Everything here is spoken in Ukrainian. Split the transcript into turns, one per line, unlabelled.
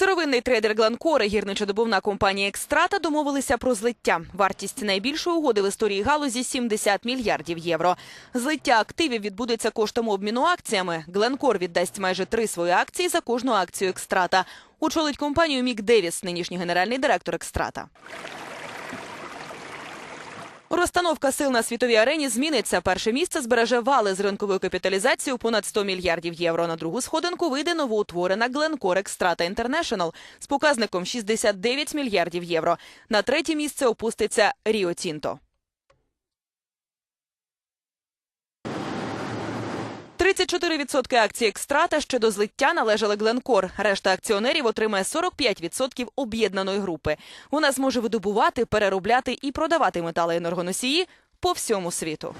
Сировинний трейдер Гленкор і гірничодобувна компанія Екстрата домовилися про злиття. Вартість найбільшої угоди в історії галузі 70 мільярдів євро. Злиття активів відбудеться коштом обміну акціями. Гленкор віддасть майже три свої акції за кожну акцію Екстрата. Очолить компанію Мік Девіс, нинішній генеральний директор Екстрата. Розстановка сил на світовій арені зміниться. Перше місце збереже вали з ринковою капіталізацією понад 100 мільярдів євро. На другу сходинку вийде новоутворена Glencore Extrata International з показником 69 мільярдів євро. На третє місце опуститься Ріо Тінто. 34% акцій Екстрата ще до злиття належали Гленкор. Решта акціонерів отримає 45% об'єднаної групи. Вона зможе видобувати, переробляти і продавати метали енергоносії по всьому світу.